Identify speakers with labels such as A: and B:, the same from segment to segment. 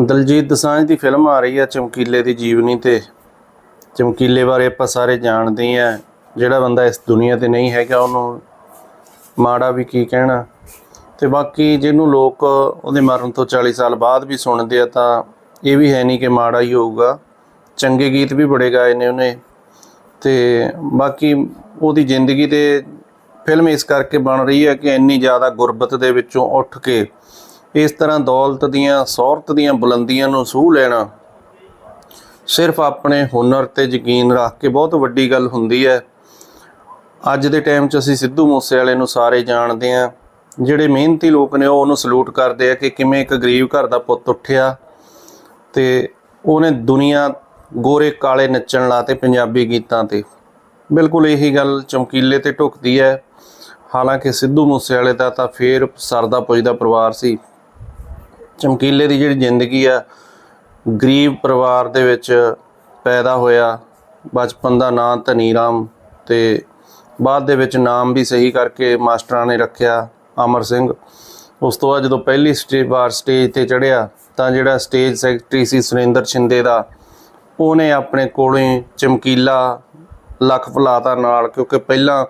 A: ਦਲਜੀਤ ਦਸਾਂਝ ਦੀ film ਆ ਰਹੀ ਹੈ ਚਮਕੀਲੇ ਦੀ ਜੀਵਨੀ ਤੇ। ਚਮਕੀਲੇ ਬਾਰੇ ਆਪਾਂ ਸਾਰੇ ਜਾਣਦੇ ਆ ਜਿਹੜਾ ਬੰਦਾ ਇਸ ਦੁਨੀਆ ਤੇ ਨਹੀਂ ਹੈਗਾ, ਉਹਨੂੰ ਮਾੜਾ ਵੀ ਕੀ ਕਹਿਣਾ। ਤੇ ਬਾਕੀ ਜਿਹਨੂੰ ਲੋਕ ਉਹਦੇ ਮਰਨ ਤੋਂ 40 ਸਾਲ ਬਾਅਦ ਵੀ ਸੁਣਦੇ ਆ, ਤਾਂ ਇਹ ਵੀ ਹੈ ਨਹੀਂ ਕਿ ਮਾੜਾ ਹੀ ਹੋਊਗਾ। ਚੰਗੇ ਗੀਤ ਵੀ ਬੜੇ ਗਾਏ ਨੇ ਉਹਨੇ। ਤੇ ਬਾਕੀ ਉਹਦੀ ਜ਼ਿੰਦਗੀ ਤੇ ਫਿਲਮ ਇਸ ਕਰਕੇ ਬਣ ਰਹੀ ਹੈ ਕਿ ਇੰਨੀ ਜ਼ਿਆਦਾ ਗੁਰਬਤ ਦੇ ਵਿੱਚੋਂ ਉੱਠ ਕੇ ਇਸ ਤਰ੍ਹਾਂ ਦੌਲਤ ਦੀਆਂ, ਸੌਰਤ ਦੀਆਂ ਬੁਲੰਦੀਆਂ ਨੂੰ ਸੂਹ ਲੈਣਾ ਸਿਰਫ ਆਪਣੇ ਹੁਨਰ ਤੇ ਯਕੀਨ ਰੱਖ ਕੇ ਬਹੁਤ ਵੱਡੀ ਗੱਲ ਹੁੰਦੀ ਹੈ। ਅੱਜ ਦੇ ਟਾਈਮ 'ਚ ਅਸੀਂ ਸਿੱਧੂ ਮੂਸੇਵਾਲੇ ਨੂੰ ਸਾਰੇ ਜਾਣਦੇ ਆ ਜਿਹੜੇ ਮਿਹਨਤੀ ਲੋਕ ਨੇ ਉਹ ਉਹਨੂੰ ਸਲੂਟ ਕਰਦੇ ਆ ਕਿ ਕਿਵੇਂ ਇੱਕ ਗਰੀਬ ਘਰ ਦਾ ਪੁੱਤ ਉੱਠਿਆ ਤੇ ਉਹਨੇ ਦੁਨੀਆ ਗੋਰੇ ਕਾਲੇ ਨੱਚਣ ਲਾਤੇ ਪੰਜਾਬੀ ਗੀਤਾਂ ਤੇ। ਬਿਲਕੁਲ ਇਹੀ ਗੱਲ ਚਮਕੀਲੇ ਤੇ ਢੁਕਦੀ ਹੈ। ਹਾਲਾਂਕਿ ਸਿੱਧੂ ਮੂਸੇਵਾਲੇ ਦਾ ਤਾਂ ਫੇਰ ਸਰਦਾ ਪੁੱਜਦਾ ਪਰਿਵਾਰ ਸੀ। ਚਮਕੀਲੇ ਦੀ ਜਿਹੜੀ ਜ਼ਿੰਦਗੀ ਆ, ਗਰੀਬ ਪਰਿਵਾਰ ਦੇ ਵਿੱਚ ਪੈਦਾ ਹੋਇਆ, ਬਚਪਨ ਦਾ ਨਾਂ ਧਨੀ ਰਾਮ ਤੇ ਬਾਅਦ ਦੇ ਵਿੱਚ ਨਾਮ ਵੀ ਸਹੀ ਕਰਕੇ ਮਾਸਟਰਾਂ ਨੇ ਰੱਖਿਆ ਅਮਰ ਸਿੰਘ। ਉਸ ਤੋਂ ਬਾਅਦ ਜਦੋਂ ਪਹਿਲੀ ਸਟੇਜ ਵਾਰ ਸਟੇਜ ਤੇ ਚੜ੍ਹਿਆ, ਤਾਂ ਜਿਹੜਾ ਸਟੇਜ ਸੈਕਟਰੀ ਸੀ ਸੁਰਿੰਦਰ ਛਿੰਦੇ ਦਾ, ਉਹਨੇ ਆਪਣੇ ਕੋਲੋਂ ਹੀ ਚਮਕੀਲਾ ਲੱਖ ਫਲਾਤਾ ਨਾਲ, ਕਿਉਂਕਿ ਪਹਿਲਾਂ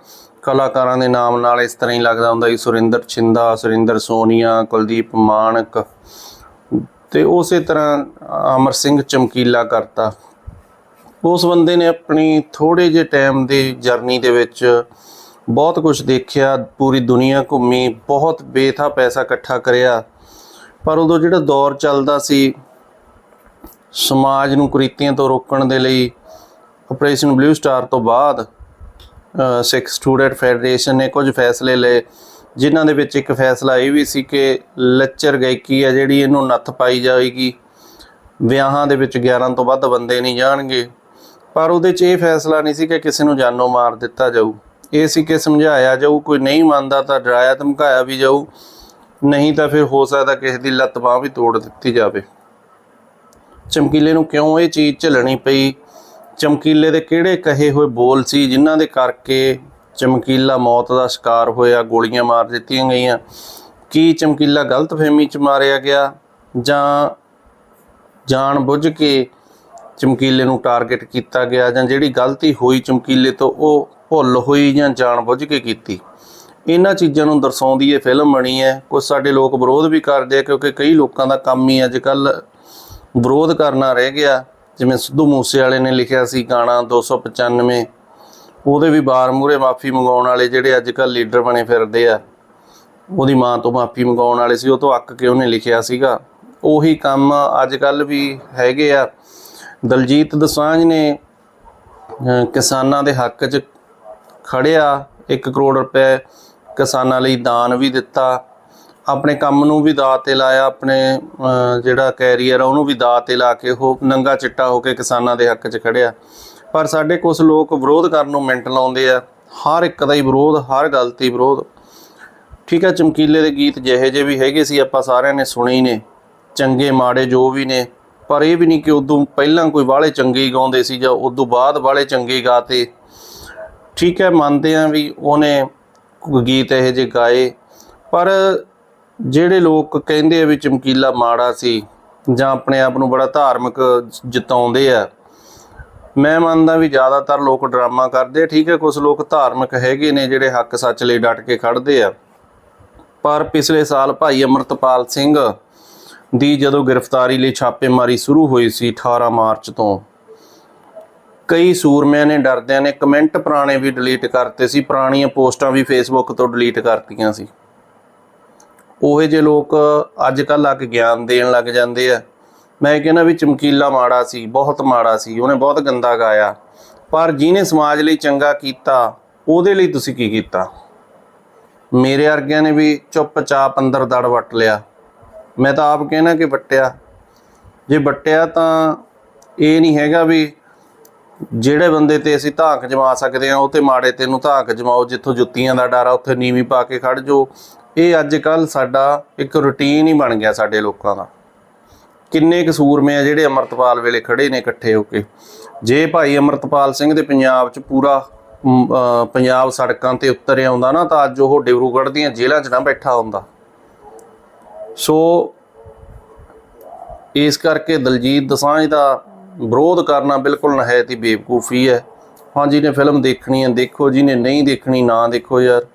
A: ਕਲਾਕਾਰਾਂ ਦੇ ਨਾਮ ਨਾਲ ਇਸ ਤਰ੍ਹਾਂ ਹੀ ਲੱਗਦਾ ਹੁੰਦਾ ਜੀ ਸੁਰਿੰਦਰ ਛਿੰਦਾ, ਸੁਰਿੰਦਰ ਸੋਨੀਆ, ਕੁਲਦੀਪ ਮਾਨਕ ਤੇ ਉਸੇ ਤਰ੍ਹਾਂ ਅਮਰ ਸਿੰਘ ਚਮਕੀਲਾ ਕਰਤਾ। ਉਸ ਬੰਦੇ ਨੇ ਆਪਣੀ ਥੋੜੇ ਜਿਹੇ ਟਾਈਮ ਦੀ ਜਰਨੀ ਦੇ ਵਿੱਚ ਬਹੁਤ ਕੁਝ ਦੇਖਿਆ, ਪੂਰੀ ਦੁਨੀਆ ਘੁੰਮੀ, ਬਹੁਤ ਬੇਥਾ ਪੈਸਾ ਇਕੱਠਾ ਕਰਿਆ। ਪਰ ਉਦੋਂ ਜਿਹੜਾ ਦੌਰ ਚੱਲਦਾ ਸੀ, ਸਮਾਜ ਨੂੰ ਕੁਰੀਤੀਆਂ ਤੋਂ ਰੋਕਣ ਦੇ ਲਈ ਆਪਰੇਸ਼ਨ ਬਲੂ ਸਟਾਰ ਤੋਂ ਬਾਅਦ ਸਿੱਖ ਸਟੂਡੈਂਟ ਫੈਡਰੇਸ਼ਨ ਨੇ ਕੁਝ ਫੈਸਲੇ ਲਏ, ਜਿਨ੍ਹਾਂ ਦੇ ਵਿੱਚ ਇੱਕ ਫੈਸਲਾ ਇਹ ਵੀ ਸੀ ਕਿ ਲੱਚਰ ਗਾਇਕੀ ਆ ਜਿਹੜੀ ਇਹਨੂੰ ਨੱਥ ਪਾਈ ਜਾਏਗੀ ਵਿਆਹਾਂ ਦੇ ਵਿੱਚ 11 ਤੋਂ ਵੱਧ ਬੰਦੇ ਨਹੀਂ ਜਾਣਗੇ। ਪਰ ਉਹਦੇ 'ਚ ਇਹ ਫੈਸਲਾ ਨਹੀਂ ਸੀ ਕਿ ਕਿਸੇ ਨੂੰ ਜਾਨੋਂ ਮਾਰ ਦਿੱਤਾ ਜਾਊ। ਇਹ ਸੀ ਕਿ ਸਮਝਾਇਆ ਜਾਊ, ਕੋਈ ਨਹੀਂ ਮੰਨਦਾ ਤਾਂ ਡਰਾਇਆ ਧਮਕਾਇਆ ਵੀ ਜਾਊ, ਨਹੀਂ ਤਾਂ ਫਿਰ ਹੋ ਸਕਦਾ ਕਿਸੇ ਦੀ ਲੱਤ ਬਾਂਹ ਵੀ ਤੋੜ ਦਿੱਤੀ ਜਾਵੇ। ਚਮਕੀਲੇ ਨੂੰ ਕਿਉਂ ਇਹ ਚੀਜ਼ ਝੱਲਣੀ ਪਈ? ਚਮਕੀਲੇ ਦੇ ਕਿਹੜੇ ਕਹੇ ਹੋਏ ਬੋਲ ਸੀ ਜਿਨ੍ਹਾਂ ਦੇ ਕਰਕੇ ਚਮਕੀਲਾ ਮੌਤ ਦਾ ਸ਼ਿਕਾਰ ਹੋਇਆ, ਗੋਲੀਆਂ ਮਾਰ ਦਿੱਤੀਆਂ ਗਈਆਂ? ਕੀ ਚਮਕੀਲਾ ਗਲਤਫਹਿਮੀ ਚ ਮਾਰਿਆ ਗਿਆ ਜਾਂ ਜਾਣ ਬੁੱਝ ਕੇ ਚਮਕੀਲੇ ਨੂੰ ਟਾਰਗੇਟ ਕੀਤਾ ਗਿਆ ਜਾਂ ਜਿਹੜੀ ਗਲਤੀ ਹੋਈ ਚਮਕੀਲੇ ਤੋਂ ਉਹ ਭੁੱਲ ਹੋਈ ਜਾਂ ਜਾਣ ਬੁੱਝ ਕੇ ਕੀਤੀ? ਇਹਨਾਂ ਚੀਜ਼ਾਂ ਨੂੰ ਦਰਸਾਉਂਦੀ ਇਹ ਫਿਲਮ ਬਣੀ ਹੈ। ਕੁਝ ਸਾਡੇ ਲੋਕ ਵਿਰੋਧ ਵੀ ਕਰਦੇ ਆ ਕਿਉਂਕਿ ਕਈ ਲੋਕਾਂ ਦਾ ਕੰਮ ਹੀ ਅੱਜ ਕੱਲ ਵਿਰੋਧ ਕਰਨਾ ਰਹਿ ਗਿਆ। ਜਿਵੇਂ ਸਿੱਧੂ ਮੂਸੇ ਵਾਲੇ ਨੇ ਲਿਖਿਆ ਸੀ ਗਾਣਾ 295 ਉਹਦੇ ਵੀ ਬਾਰ ਮੂਰੇ ਮਾਫੀ ਮੰਗਾਉਣ ਵਾਲੇ ਜਿਹੜੇ ਅੱਜ ਕੱਲ ਲੀਡਰ ਬਣੇ ਫਿਰਦੇ ਆ, ਉਹਦੀ ਮਾਂ ਤੋਂ ਮਾਫੀ ਮੰਗਾਉਣ ਵਾਲੇ ਸੀ, ਉਹ ਤੋਂ ਅੱਕ ਕੇ ਉਹਨੇ ਲਿਖਿਆ ਸੀਗਾ। ਉਹੀ ਕੰਮ ਅੱਜ ਕੱਲ ਵੀ ਹੈਗੇ ਆ। ਦਲਜੀਤ ਦਸਾਂਝ ਨੇ ਕਿਸਾਨਾਂ ਦੇ ਹੱਕ 'ਚ ਖੜਿਆ 1 ਕਰੋੜ ਰੁਪਏ ਕਿਸਾਨਾਂ ਲਈ ਦਾਨ ਵੀ ਦਿੱਤਾ। ਆਪਣੇ ਕੰਮ ਨੂੰ ਵੀ ਦਾਅ ਤੇ ਲਾਇਆ, ਆਪਣੇ ਜਿਹੜਾ ਕੈਰੀਅਰ ਆ, ਉਹਨੂੰ ਵੀ ਦਾਅ ਤੇ ਲਾ ਕੇ ਉਹ ਨੰਗਾ ਚਿੱਟਾ ਹੋ ਕੇ ਕਿਸਾਨਾਂ ਦੇ ਹੱਕ 'ਚ ਖੜਿਆ। ਪਰ ਸਾਡੇ ਕੁਝ ਲੋਕ ਵਿਰੋਧ ਕਰਨ ਨੂੰ ਮਿੰਟ ਲਾਉਂਦੇ ਆ। ਹਰ ਇੱਕ ਦਾ ਹੀ ਵਿਰੋਧ, ਹਰ ਗੱਲ ਤੇ ਵਿਰੋਧ। ਠੀਕ ਹੈ ਚਮਕੀਲੇ ਦੇ ਗੀਤ ਜਿਹੇ ਜਿਹੇ ਵੀ ਹੈਗੇ ਸੀ, ਆਪਾਂ ਸਾਰਿਆਂ ਨੇ ਸੁਣੇ ਹੀ ਨੇ। ਚੰਗੇ, ਮਾੜੇ ਜੋ ਵੀ ਨੇ। ਪਰ ਇਹ ਵੀ ਨਹੀਂ ਕਿ ਉਦੋਂ ਪਹਿਲਾਂ ਕੋਈ ਬਾਹਲੇ ਚੰਗੇ ਗਾਉਂਦੇ ਸੀ ਜਾਂ ਉਦੋਂ ਬਾਅਦ ਬਾਹਲੇ ਚੰਗੇ ਗਾਤੇ। ਠੀਕ ਹੈ, ਮੰਨਦੇ ਆ ਵੀ ਉਹਨੇ ਗੀਤ ਇਹੋ ਜਿਹੇ ਗਾਏ। ਪਰ ਜਿਹੜੇ ਲੋਕ ਕਹਿੰਦੇ ਆ ਵੀ ਚਮਕੀਲਾ ਮਾੜਾ ਸੀ ਜਾਂ ਆਪਣੇ ਆਪ ਨੂੰ ਬੜਾ ਧਾਰਮਿਕ ਜਿਤਾਉਂਦੇ ਆ, ਮੈਂ ਮੰਨਦਾ ਵੀ ਜ਼ਿਆਦਾਤਰ ਲੋਕ ਡਰਾਮਾ ਕਰਦੇ ਆ, ਠੀਕ ਹੈ ਕੁਝ ਲੋਕ ਧਾਰਮਿਕ ਹੈਗੇ ਨੇ ਜਿਹੜੇ ਹੱਕ ਸੱਚ ਲਈ ਡਟ ਕੇ ਖੜਦੇ ਆ। ਪਰ ਪਿਛਲੇ ਸਾਲ ਭਾਈ ਅਮਰਤਪਾਲ ਸਿੰਘ ਦੀ ਜਦੋਂ ਗ੍ਰਿਫਤਾਰੀ ਲਈ ਛਾਪੇਮਾਰੀ ਸ਼ੁਰੂ ਹੋਈ ਸੀ 18 ਮਾਰਚ ਤੋਂ, ਕਈ ਸੂਰਮਿਆਂ ਨੇ ਡਰਦਿਆਂ ਨੇ ਕਮੈਂਟ ਪੁਰਾਣੇ ਵੀ ਡਿਲੀਟ ਕਰਤੇ ਸੀ, ਪੁਰਾਣੀਆਂ ਪੋਸਟਾਂ ਵੀ ਫੇਸਬੁੱਕ ਤੋਂ ਡਿਲੀਟ ਕਰਤੀਆਂ ਸੀ। ਉਹੇ ਜੇ ਲੋਕ ਅੱਜ ਕੱਲ੍ਹ ਆ ਕੇ ਗਿਆਨ ਦੇਣ ਲੱਗ ਜਾਂਦੇ ਆ। ਮੈਂ ਕਹਿੰਦਾ ਵੀ ਚਮਕੀਲਾ ਮਾੜਾ ਸੀ, ਬਹੁਤ ਮਾੜਾ ਸੀ, ਉਹਨੇ ਬਹੁਤ ਗੰਦਾ ਗਾਇਆ। ਪਰ ਜਿਹਨੇ ਸਮਾਜ ਲਈ ਚੰਗਾ ਕੀਤਾ, ਉਹਦੇ ਲਈ ਤੁਸੀਂ ਕੀ ਕੀਤਾ? ਮੇਰੇ ਵਰਗਿਆਂ ਨੇ ਵੀ ਚੁੱਪਚਾਪ ਅੰਦਰ ਦੜ ਵੱਟ ਲਿਆ। ਮੈਂ ਤਾਂ ਆਪ ਕਹਿਣਾ ਕਿ ਵੱਟਿਆ। ਜੇ ਵੱਟਿਆ ਤਾਂ ਇਹ ਨਹੀਂ ਹੈਗਾ ਵੀ ਜਿਹੜੇ ਬੰਦੇ ਤੇ ਅਸੀਂ ਧਾਕ ਜਮਾ ਸਕਦੇ ਆ ਉਹ ਤੇ ਮਾੜੇ ਤੇ ਨੂੰ ਧਾਕ ਜਮਾਓ, ਜਿੱਥੋਂ ਜੁੱਤੀਆਂ ਦਾ ਡਰ ਆ, ਉੱਥੇ ਨੀਵੀਂ ਪਾ ਕੇ ਖੜ ਜਾਓ। ਇਹ ਅੱਜ ਕੱਲ ਸਾਡਾ ਇੱਕ ਰੁਟੀਨ ਹੀ ਬਣ ਗਿਆ ਸਾਡੇ ਲੋਕਾਂ ਦਾ। ਕਿੰਨੇ ਕਸੂਰਮੇ ਆ ਜਿਹੜੇ ਅਮਰਤਪਾਲ ਵੇਲੇ ਖੜੇ ਨੇ ਇਕੱਠੇ ਹੋ ਕੇ। ਜੇ ਭਾਈ ਅਮਰਤਪਾਲ ਸਿੰਘ ਦੇ ਪੰਜਾਬ 'ਚ ਪੂਰਾ ਪੰਜਾਬ ਸੜਕਾਂ ਤੇ ਉਤਰ ਆਉਂਦਾ ਨਾ, ਤਾਂ ਅੱਜ ਉਹ ਡਿਬਰੂਗੜ੍ਹ ਦੀਆਂ ਜੇਲ੍ਹਾਂ 'ਚ ਨਾ ਬੈਠਾ ਹੁੰਦਾ। ਸੋ ਇਸ ਕਰਕੇ ਦਲਜੀਤ ਦਸਾਂਝ ਦਾ ਵਿਰੋਧ ਕਰਨਾ ਬਿਲਕੁਲ ਨਹਾਇਤ ਹੀ ਬੇਵਕੂਫੀ ਹੈ। ਹਾਂ, ਜਿਹਨੇ ਫਿਲਮ ਦੇਖਣੀ ਹੈ, ਦੇਖੋ, ਜਿਹਨੇ ਨਹੀਂ ਦੇਖਣੀ, ਨਾ ਦੇਖੋ ਯਾਰ।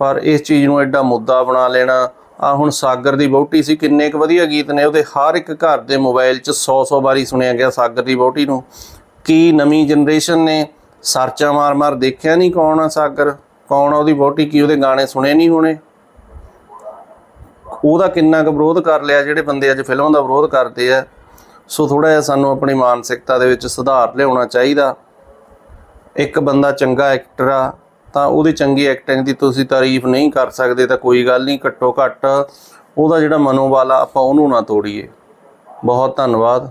A: ਪਰ ਇਸ ਚੀਜ਼ ਨੂੰ ਐਡਾ ਮੁੱਦਾ ਬਣਾ ਲੈਣਾ ਆ ਹੁਣ ਸਾਗਰ ਦੀ ਵਹੁਟੀ ਸੀ, ਕਿੰਨੇ ਕੁ ਵਧੀਆ ਗੀਤ ਨੇ, ਉਹਦੇ ਹਰ ਇੱਕ ਘਰ ਦੇ ਮੋਬਾਈਲ 'ਚ 100-100 ਵਾਰੀ ਸੁਣਿਆ ਗਿਆ ਸਾਗਰ ਦੀ ਵਹੁਟੀ ਨੂੰ। ਕੀ ਨਵੀਂ ਜਨਰੇਸ਼ਨ ਨੇ ਸਰਚਾ ਮਾਰ-ਮਾਰ ਦੇਖਿਆ ਨਹੀਂ ਕੌਣ ਆ ਸਾਗਰ? ਕੌਣ ਆ ਉਹਦੀ ਵਹੁਟੀ? ਕੀ ਉਹਦੇ ਗਾਣੇ ਸੁਣੇ ਨਹੀਂ ਹੋਣੇ? ਉਹਦਾ ਕਿੰਨਾ ਕੁ ਵਿਰੋਧ ਕਰ ਲਿਆ, ਜਿਹੜੇ ਬੰਦੇ ਅੱਜ ਫਿਲਮਾਂ ਦਾ ਵਿਰੋਧ ਕਰਦੇ ਆ। ਸੋ ਥੋੜਾ ਜਿਹਾ ਸਾਨੂੰ ਆਪਣੀ ਮਾਨਸਿਕਤਾ ਦੇ ਵਿੱਚ ਸੁਧਾਰ ਲਿਆਉਣਾ ਚਾਹੀਦਾ। ਇੱਕ ਬੰਦਾ ਚੰਗਾ ਐਕਟਰ ਆ ਤਾਂ ਉਹਦੀ ਚੰਗੀ ਐਕਟਿੰਗ ਦੀ ਤੁਸੀਂ ਤਾਰੀਫ ਨਹੀਂ ਕਰ ਸਕਦੇ ਤਾਂ ਕੋਈ ਗੱਲ ਨਹੀਂ, ਘੱਟੋ ਘੱਟ ਉਹਦਾ ਜਿਹੜਾ ਮਨੋਬਲ ਆ, ਆਪਾਂ ਉਹਨੂੰ ਨਾ ਤੋੜੀਏ। ਬਹੁਤ ਧੰਨਵਾਦ।